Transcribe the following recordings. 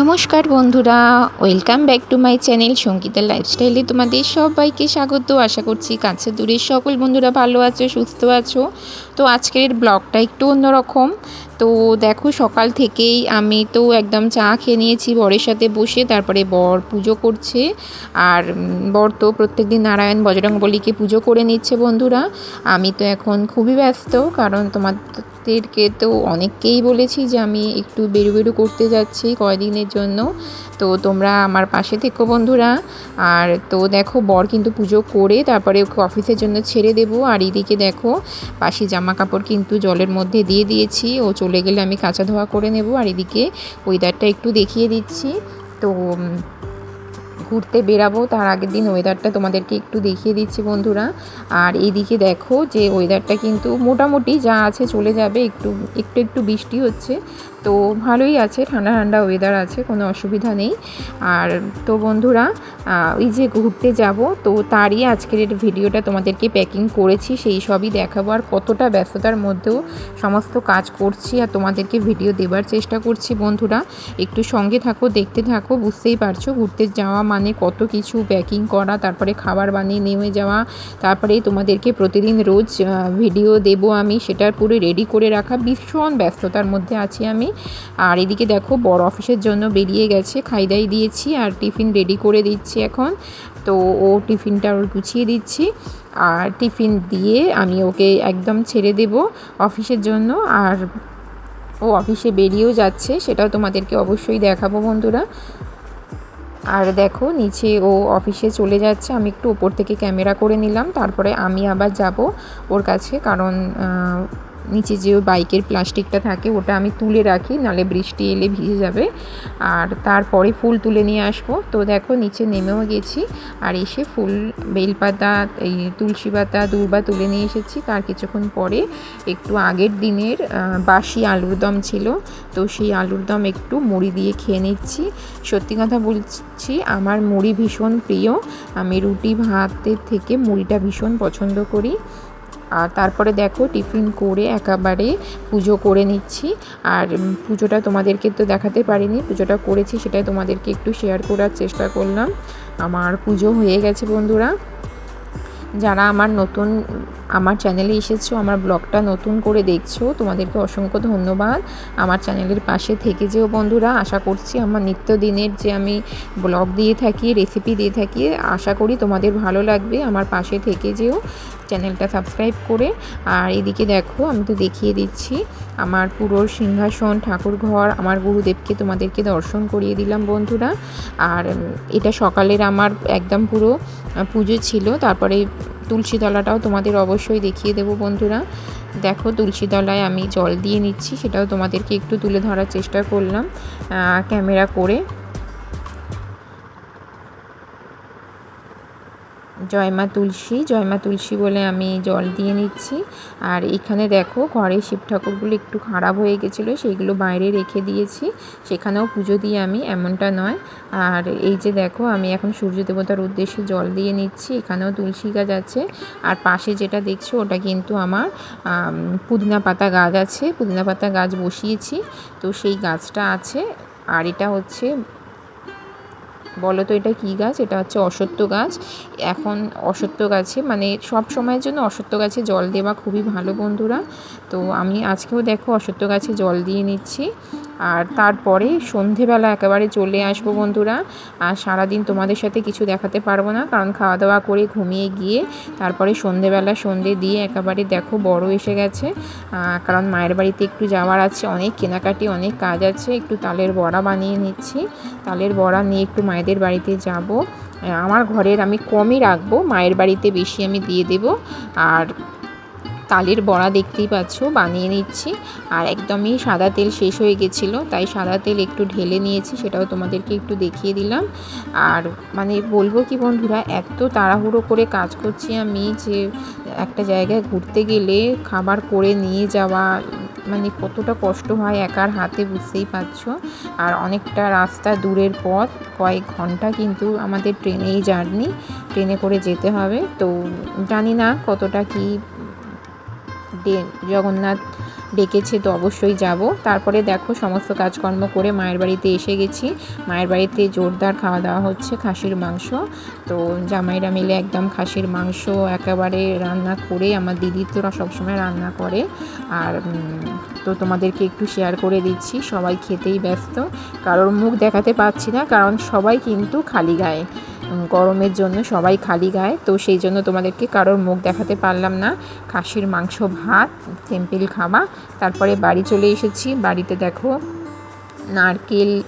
নমস্কার বন্ধুরা, welcome back to my channel Sangeeta লাইফস্টাইলে তোমাদের সবাইকে স্বাগত। আশা করছি কাছে দূরের সকল বন্ধুরা ভালো আছো, সুস্থ আছো। তো আজকের ব্লগটা একটু অন্যরকম। তো দেখো সকাল থেকেই আমি তো একদম চা খেয়ে নিয়েছি, বরের সাথে বসে তারপরে বর পুজো করছে। আর বর তো প্রত্যেক দিন নারায়ণ বজরংবলীকে পুজো করে নিচ্ছে বন্ধুরা। আমি তো এখন খুবই ব্যস্ত, কারণ তোমাদেরকে তো অনেককেই বলেছি যে আমি একটু বেরু বেরু করতে যাচ্ছি কয়দিনের জন্য। তো তোমরা আমার পাশে থেকো বন্ধুরা। আর তো দেখো বর কিন্তু পুজো করে তারপরে ওকে অফিসের জন্য ছেড়ে দেবো। আর এদিকে দেখো বাসি জামা কাপড় কিন্তু জলের মধ্যে দিয়ে দিয়েছি। ও চলে গেলে আমি কাঁচা ধোয়া করে নেব। আর এদিকে ওয়েদারটা একটু দেখিয়ে দিচ্ছি। তো ঘুরতে বেরাবো, তার আগের দিন ওয়েদারটা তোমাদেরকে একটু দেখিয়ে দিচ্ছি বন্ধুরা। আর এইদিকে দেখো যে ওয়েদারটা কিন্তু মোটামুটি যা আছে চলে যাবে, একটু একটু একটু বৃষ্টি হচ্ছে। তো ভালোই আছে, ঠান্ডা ঠান্ডা ওয়েদার আছে, কোনো অসুবিধা নেই। আর তো বন্ধুরা ওই যে ঘুরতে যাব, তো তারই আজকের ভিডিওটা তোমাদেরকে প্যাকিং করেছি, সেই সবই দেখাবো। আর কতটা ব্যস্ততার মধ্যেও সমস্ত কাজ করছি আর তোমাদেরকে ভিডিও দেবার চেষ্টা করছি বন্ধুরা। একটু সঙ্গে থাকো, দেখতে থাকো, বুঝতেই পারছ, ঘুরতে যাওয়া মানে কত কিছু প্যাকিং করা, তারপরে খাবার বানিয়ে নেমে যাওয়া, তারপরে তোমাদেরকে প্রতিদিন রোজ ভিডিও দেব আমি সেটার পুরো রেডি করে রাখা। ভীষণ ব্যস্ততার মধ্যে আছি আমি। আর এদিকে দেখো বড় অফিসের জন্য বেরিয়ে গেছে খাই দাই দিয়েছি আর টিফিন রেডি করে দিচ্ছি এখন। তো ও টিফিনটা ওর গুছিয়ে দিচ্ছি। আর টিফিন দিয়ে আমি ওকে একদম ছেড়ে দেব অফিসের জন্য। আর ও অফিসে বেরিয়েও যাচ্ছে, সেটাও তোমাদেরকে অবশ্যই দেখাবো বন্ধুরা। আর দেখো, নিচে ও অফিসে চলে যাচ্ছে। আমি একটু ওপর থেকে ক্যামেরা করে নিলাম। তারপরে আমি আবার যাব ওর কাছে। কারণ নিচে যে বাইকের প্লাস্টিকটা থাকে ওটা আমি তুলে রাখি, নালে বৃষ্টি এলে ভিজে যাবে। আর তারপরে ফুল তুলে নিয়ে আসব। তো দেখো নিচে নেমেও গেছি আর এসে ফুল, বেলপাতা, এই তুলসী পাতা, দূর্বা তুলে নিয়ে এসেছি। তার কিছুক্ষণ পরে একটু আগের দিনের বাসি আলুর দম ছিল। তো সেই আলুর দম একটু মুড়ি দিয়ে খেয়ে নিচ্ছি। সত্যি কথা বলছি, আমার মুড়ি ভীষণ প্রিয়। আমি রুটি ভাতের থেকে মুড়িটা ভীষণ পছন্দ করি। আর তারপরে দেখো টিফিন করে একেবারে পুজো করে নিচ্ছি। আর পুজোটা তোমাদেরকে তো দেখাতে পারিনি, পুজোটা করেছি সেটাই তোমাদেরকে একটু শেয়ার করার চেষ্টা করলাম। আমার পুজো হয়ে গেছে বন্ধুরা। যারা আমার নতুন, আমার চ্যানেলে এসেছ, আমার ব্লগটা নতুন করে দেখছ, তোমাদেরকে অসংখ্য ধন্যবাদ। আমার চ্যানেলের পাশে থেকে যেও বন্ধুরা। আশা করছি আমার নিত্যদিনের যে আমি ব্লগ দিয়ে থাকি রেসিপি দিয়ে থাকি, আশা করি তোমাদের ভালো লাগবে। আমার পাশে থেকে যেও। চ্যানেলটা সাবস্ক্রাইব করে। আর এদিকে দেখো, আমি তো দেখিয়ে দিচ্ছি, আমার পুরো সিংহাসন, ঠাকুর ঘর, আমার গুরুদেবকে তোমাদেরকে দর্শন করিয়ে দিলাম বন্ধুরা। আর এটা সকালের আমার একদম পুরো পুজো ছিল, তারপরে তুলসী তলাটাও তোমাদের অবশ্যই দেখিয়ে দেবো বন্ধুরা। দেখো, তুলসী তলায় আমি জল দিয়ে নিচ্ছি, সেটাও তোমাদেরকে একটু তুলে ধরার চেষ্টা করলাম ক্যামেরা করে। জয় মা তুলসী, জয়মা তুলসী বলে আমি জল দিয়ে নিচ্ছি। আর এখানে দেখো ঘরে শিব ঠাকুরগুলো একটু খারাপ হয়ে গেছিল, সেইগুলো বাইরে রেখে দিয়েছি। সেখানেও পুজো দিয়ে আমি, এমনটা নয়। আর এই যে দেখো, আমি এখন সূর্য দেবতার উদ্দেশ্যে জল দিয়ে নিচ্ছি, এখানেও তুলসী গাছ আছে। আর পাশে যেটা দেখছ, ওটা কিন্তু আমার পুদিনা পাতা গাছ আছে। পুদিনা পাতা গাছ বসিয়েছি, তো সেই গাছটা আছে। আর এটা হচ্ছে বলো তো এটা কী গাছ? এটা হচ্ছে অসত্য গাছ। এখন অসত্য গাছে মানে সব সময়ের জন্য অসত্য গাছে জল দেওয়া খুবই ভালো বন্ধুরা। তো আমি আজকেও দেখো অসত্য গাছে জল দিয়ে নিচ্ছি। আর তারপরে সন্ধেবেলা একেবারে চলে আসব বন্ধুরা। আর সারাদিন তোমাদের সাথে কিছু দেখাতে পারব না, কারণ খাওয়া দাওয়া করে ঘুমিয়ে গিয়ে তারপরে সন্ধেবেলা সন্ধে দিয়ে একেবারে দেখো বড় এসে গেছে। কারণ মায়ের বাড়িতে একটু যাওয়ার আছে, অনেক কেনাকাটি, অনেক কাজ আছে। একটু তালের বড়া বানিয়ে নিচ্ছি। তালের বড়া নিয়ে একটু মায়েদের বাড়িতে যাব। আমার ঘরের আমি কমই রাখব, মায়ের বাড়িতে বেশি আমি দিয়ে দেব। আর তালের বড়া দেখতেই পাচ্ছ, বানিয়ে নিচ্ছি। আর একদমই সাদা তেল শেষ হয়ে গেছিল, তাই সাদা তেল একটু ঢেলে নিয়েছি, সেটাও তোমাদেরকে একটু দেখিয়ে দিলাম। আর মানে বলব কি বন্ধুরা, এত তাড়াহুড়ো করে কাজ করছি আমি যে একটা জায়গায় ঘুরতে গেলে খাবার করে নিয়ে যাওয়া মানে কতটা কষ্ট হয় একার হাতে বুঝতেই পারছ। আর অনেকটা রাস্তা দূরের পথ, কয়েক ঘণ্টা কিন্তু আমাদের ট্রেনেই জার্নি, ট্রেনে করে যেতে হবে। তো জানি না কতটা কি জগন্নাথ ডেকেছে তো অবশ্যই যাব। তারপরে দেখো সমস্ত কাজকর্ম করে মায়ের বাড়িতে এসে গেছি। মায়ের বাড়িতে জোরদার খাওয়া দাওয়া হচ্ছে খাসির মাংস। তো জামাইরা মিলে একদম খাসির মাংস একেবারে রান্না করে আমার দিদি তোরা সবসময় রান্না করে। আর তো তোমাদেরকে একটু শেয়ার করে দিচ্ছি, সবাই খেতেই ব্যস্ত। কারোর মুখ দেখাতে পাচ্ছি না, কারণ সবাই কিন্তু খালি গায়ে। গরমের জন্য সবাই খালি গায়ে। তো সেই জন্য তোমাদেরকে কারোর মুখ দেখাতে পারলাম না। খাসির মাংস, ভাত, সিম্পল খাওয়া। তারপরে বাড়ি চলে এসেছি। বাড়িতে দেখো নারকেল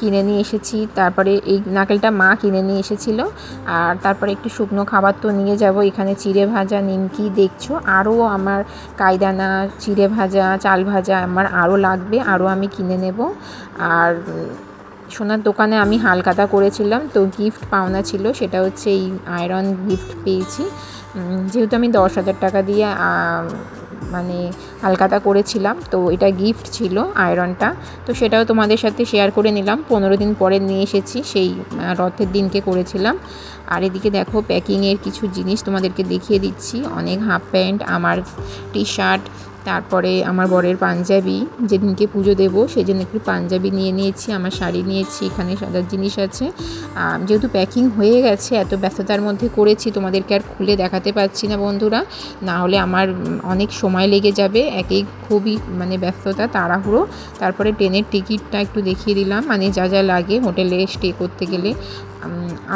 কিনে নিয়ে এসেছি। তারপরে এই নারকেলটা মা কিনে নিয়ে এসেছিল। আর তারপরে একটু শুকনো খাবার তো নিয়ে যাব। এখানে চিড়ে ভাজা, নিমকি দেখছ? আরও আমার কায়দানা, চিড়ে ভাজা, চাল ভাজা আমার আরও লাগবে। আরও আমি কিনে নেব। আর সোনার দোকানে আমি হালকাতা করেছিলাম, তো গিফট পাওনা ছিল, সেটা হচ্ছে এই আয়রন গিফট পেয়েছি। যেহেতু আমি দশ হাজার টাকা দিয়ে মানে হালকাতা করেছিলাম, তো এটা গিফট ছিল আয়রনটা তো সেটাও তোমাদের সাথে শেয়ার করে নিলাম, পনেরো দিন পরে নিয়ে এসেছি, সেই রথের দিনকে করেছিলাম। আর এদিকে দেখো প্যাকিংয়ের কিছু জিনিস তোমাদেরকে দেখিয়ে দিচ্ছি, অনেক হাফ প্যান্ট আমার টি শার্ট তারপরে আমার বরের পাঞ্জাবি, যেদিনকে পুজো দেবো জন্য একটু পাঞ্জাবি নিয়ে নিয়েছি, আমার শাড়ি নিয়েছি, এখানে সাজার জিনিস আছে। যেহেতু প্যাকিং হয়ে গেছে, এত ব্যস্ততার মধ্যে করেছি, তোমাদেরকে আর খুলে দেখাতে পারছি না বন্ধুরা। না হলে আমার অনেক সময় লেগে যাবে একেই খুবই মানে ব্যস্ততা, তাড়াহুড়ো। তারপরে ট্রেনের টিকিটটা একটু দেখিয়ে দিলাম মানে যা যা লাগে হোটেলে স্টে করতে গেলে।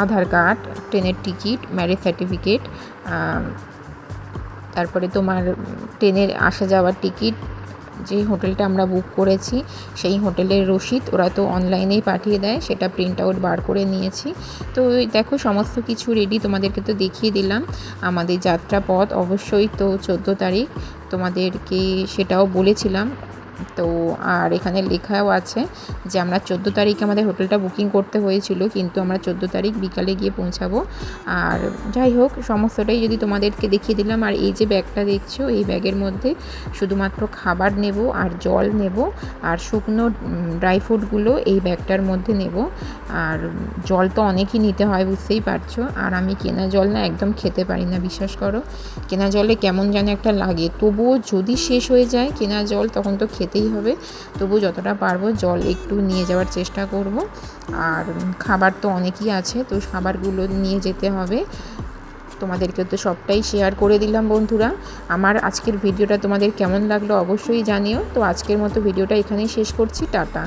আধার কার্ড, ট্রেনের টিকিট ম্যারেজ সার্টিফিকেট তারপরে তোমার ট্রেনের আসা যাওয়ার টিকিট, যে হোটেলটা আমরা বুক করেছি, সেই হোটেলের রসিদ ওরা তো অনলাইনেই পাঠিয়ে দেয়, সেটা প্রিন্ট আউট বার করে নিয়েছি। তো দেখো সমস্ত কিছু রেডি তোমাদেরকে তো দেখিয়ে দিলাম। আমাদের যাত্রা পথ অবশ্যই তো চোদ্দ তারিখ, তোমাদেরকে সেটাও বলেছিলাম। তো আর এখানে লেখাও আছে যে আমরা চোদ্দ তারিখে আমাদের হোটেলটা বুকিং করতে হয়েছিল, কিন্তু আমরা চোদ্দ তারিখ বিকালে গিয়ে পৌঁছাবো। আর যাই হোক, সমস্তটাই যদি তোমাদেরকে দেখিয়ে দিলাম, আর এই যে ব্যাগটা দেখছ, এই ব্যাগের মধ্যে শুধুমাত্র খাবার নেব আর জল নেব, আর শুকনো ড্রাই ফ্রুটগুলো এই ব্যাগটার মধ্যে নেব। আর জল তো অনেকই নিতে হয়, বুঝতেই পারছ। আর আমি কেনা জল না একদম খেতে পারি না, বিশ্বাস করো। কেনা জলে কেমন যেন একটা লাগে, তবুও যদি শেষ হয়ে যায় কেনা জল, তখন তো খেতেই হবে। তবু যতটা পারব জল একটু নিয়ে যাওয়ার চেষ্টা করব। আর খাবার তো অনেকই আছে, তো খাবারগুলো নিয়ে যেতে হবে। তোমাদেরকে তো সবটাই শেয়ার করে দিলাম বন্ধুরা। আমার আজকের ভিডিওটা তোমাদের কেমন লাগল অবশ্যই জানিও। তো আজকের মতো ভিডিওটা এখানেই শেষ করছি, টাটা।